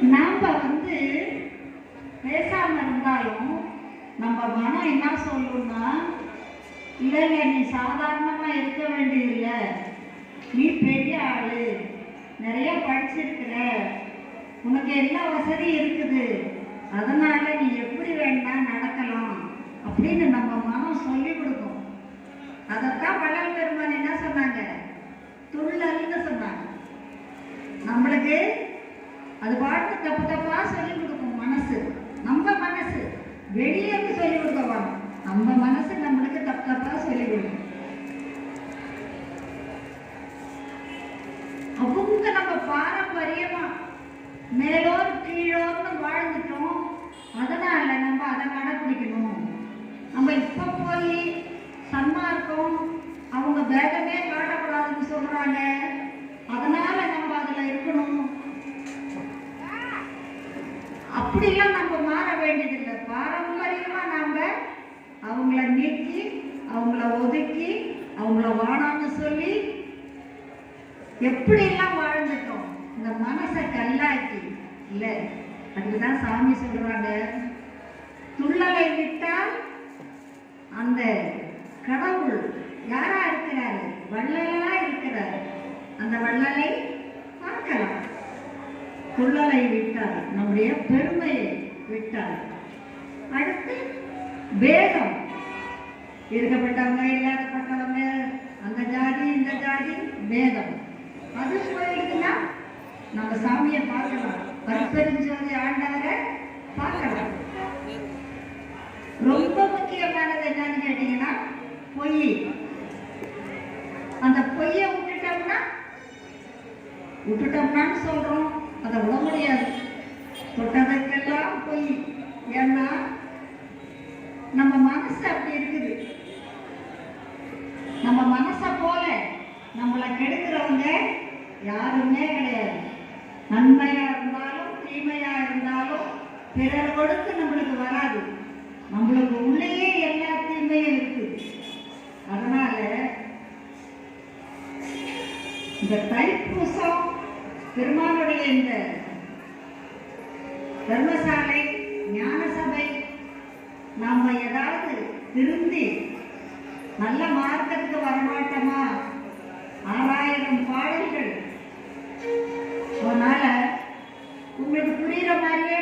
நாம் வந்து பேசாம இருந்தாலும் நம்ம மனம் என்ன சொல்லணும்னா இல்லைங்க நீ சாதாரணமாக இருக்க வேண்டியதில்லை. நீ பெரிய ஆள். நிறைய படிச்சிருக்கிற. உனக்கு எல்லா வசதியும் இருக்குது? அதனால நீ எப்படி வேணா நடக்கலாம். அப்படின்னு நம்ம மனம் சொல்லி கொடுக்கும். அதைத்தான் வள்ளல் பெருமான் என்ன சொன்னாங்க? துள்ளல்னு சொன்னாங்க. நம்மளுக்கு அது பாட்டு தப்பு தப்பா சொல்லிக் கொடுக்கும் மனசு. நம்ம மனசு. வெளியே சொல்லிக் சொல்லி கொடுக்க நம்ம மனசு நம்மளுக்கு தப்பு தப்பா சொல்லி கொடுக்கும். அவங்க நம்ம பாரம்பரியமா மேலோ கீழோர்னு வாழ்ந்துட்டோம். அதனால நம்ம அதை கடைப்பிடிக்கணும். நம்ம இப்ப போய் சன்மார்க்கம் அவங்க வேதமே காட்டக்கூடாதுன்னு சொல்றாங்க. அதனால நம்ம அதுல இருக்கணும். அப்படிலாம் நம்ம மாற வேண்டியதில்லை. பாரம்பரியமா நாம அவங்கள நீக்கி அவங்கள ஒதுக்கி அவங்கள வானான்னு சொல்லி எப்படியெல்லாம் வாழ்ந்துட்டோம்? இந்த மனசை கல்லாக்கி. இல்லை அதுதான் சாமி சொல்றாங்க. துள்ளலை விட்டால் அந்த கடவுள் யாரா இருக்கிறாரு? வள்ளலா இருக்கிறாரு. அந்த வள்ளலை துள்ளலை விட்டார். நம்முடைய பெருமையை விட்டார். அடுத்து வேதம் இருக்கப்பட்டவங்க இல்லாதப்பட்டவங்க அந்த ஜாதி இந்த ஜாதி வேதம் அது போயிடுச்சுன்னா நம்ம சாமியை பார்க்கலாம். பரிப்பெருஞ்சோதி ஆண்டவரை பார்க்கலாம். ரொம்ப முக்கியமானது என்னன்னு கேட்டீங்கன்னா பொய். அந்த பொய்யை விட்டுட்டோம்னா விட்டுட்டோம்னான்னு சொல்றோம். அதை விட முடியாது தொட்டதற்கெல்லாம் பொய் ஏன்னா நம்ம மனசு அப்படி இருக்குது. நம்ம மனசை போல நம்மளை கெடுக்கிறவங்க யாருமே கிடையாது. நன்மையா இருந்தாலும் தீமையா இருந்தாலும் பிறர் கொடுத்து நம்மளுக்கு வராது. நம்மளுக்கு உள்ளேயே எல்லா தீமையும் இருக்குது அதனால இந்த தைப்பூசம் பெருமானுடைய இந்த தர்மசாலை ஞான சபை நாம ஏதாவது திருந்தி நல்ல மார்க்கத்துக்கு வரமாட்டோமா? ஆறாயிரம் பாடல்கள். அதனால உங்களுக்கு புரியுற மாதிரியே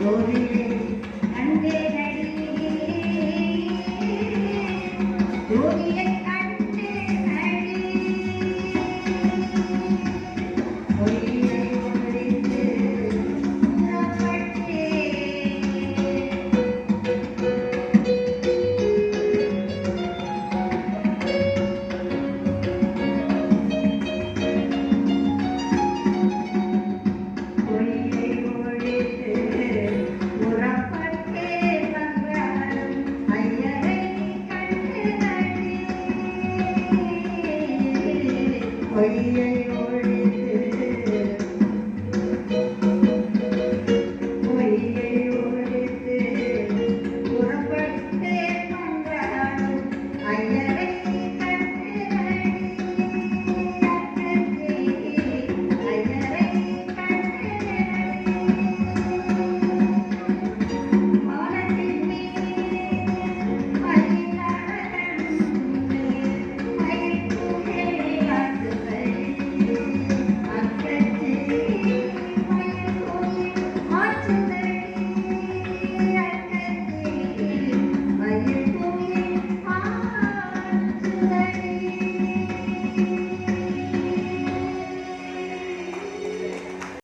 Glory.